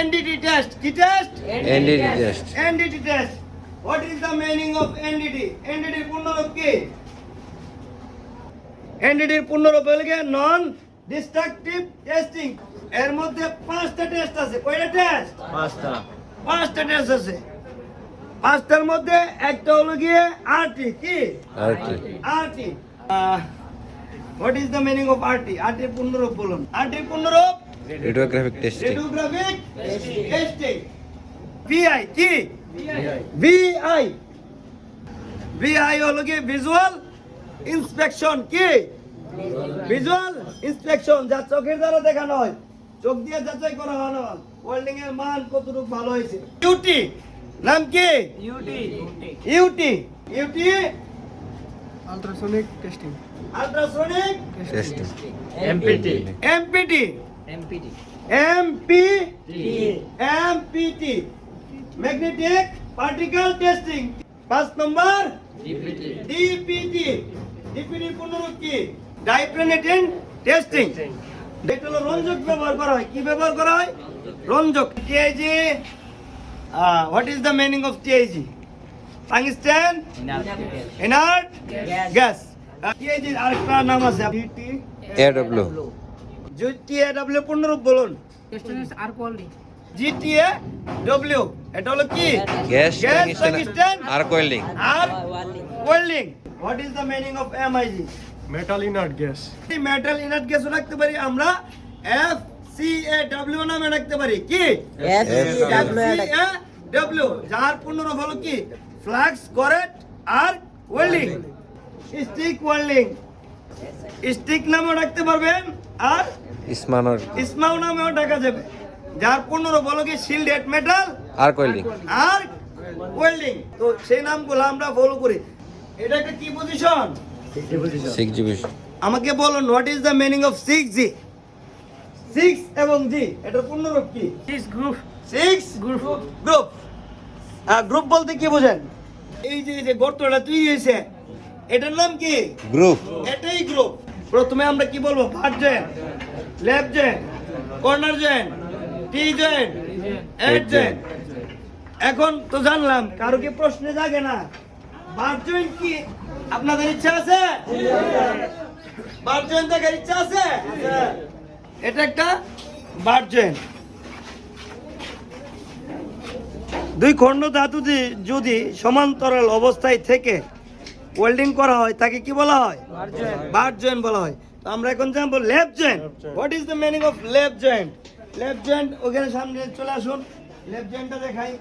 NDT test কি test NDT test NDT test what is the meaning of NDT এনডিটির পূর্ণরূপ কি? এনডিটির পূর্ণরূপ হলো কি নন ডিস্ট্রাকটিভ টেস্টিং এর মধ্যে পাঁচটা টেস্ট আছে। কয়টা টেস্ট পাঁচটা। পাঁচটা টেস্ট আছে। পাঁচটার মধ্যে একটা হলো গিয়ে আরটি কি? RT RT what is the meaning of RT আরটির পূর্ণরূপ বলুন। আরটির পূর্ণরূপ radiographic testing radiographic testing VI কি ভিআই ভিআই হলো কি ভিজুয়াল ইন্সপেকশন কি ভিজুয়াল ইন্সপেকশন যা চোখের দ্বারা দেখানো হয়। চোখ দিয়ে যাচাই করা হয় না। ওয়েল্ডিং এর মান কতটুকু ভালো হয়েছে? ইউটি নাম কি? UT UT UT ultrasonic testing ultrasonic testing MPT MPT MPT MP MPT magnetic particle testing পাঁচ নম্বর ডিপিটি ডিপিটি ডিপিটি পুনরূপ কি? ডাইপ্রেনেটেন টেস্টিং এটা হলো রঞ্জক ব্যবহার করা হয়। কি ব্যবহার করা হয়? রঞ্জক। TIG what is the meaning of TIG tungsten inert gas TIG আরেকটা নাম আছে। ডিটি এডব্লিউ জিটিএডব্লিউ পূর্ণরূপ বলুন। আর কোয়ালিটি জিটিএ ডব্লিউ এটা হলো কি? Gas tungsten. R কোয়েলিং arc welding what is the meaning of MIG metal inert gas metal inert গ্যাসও রাখতে পারি আমরা এফ সি এ ডব্লিউ নামে রাখতে পারি। কি? ডব্লিউ যার পূর্ণরূপ হলো কি? Flux cored arc welding stick welding stick নামেও রাখতে পারবেন আর ইসমানর। ইসমাউ নামেও ডাকা যাবে। যার পূর্ণরূপ হলো কি শিল্ডেড মেটাল আর কোয়েলিং আর ওয়েল্ডিং তো সেই নামগুলো আমরা ফলো করি। এটা একটা কি পজিশন সিক্স জিবি আমাকে বলুন what is the meaning of six G six এবং জি এটার পূর্ণরূপ কি? Six group six group group group বলতে কি বোঝেন? এই যে এই যে গর্তটা তৈরি হয়েছে এটার নাম কি? গ্রুপ এটাই গ্রুপ প্রথমে আমরা কি বলব? First lap joint corner joint T joint head joint এখন তো জানলাম কারও কি প্রশ্নে জাগে না? বার জয়েন্ট কি আপনাদের ইচ্ছা আছে? বার জয়েন্ট দেখার ইচ্ছা আছে? এটা একটা বার জয়েন্ট দুই খণ্ড ধাতু যদি সমান্তরাল অবস্থায় থেকে ওয়েল্ডিং করা হয় তাকে কি বলা হয়? বার জয়েন্ট বলা হয়। তো আমরা এখন জানব lap joint what is the meaning of lap joint lap joint ওখানে সামনে চলে আসুন। লেফট জয়েন্টটা দেখাই।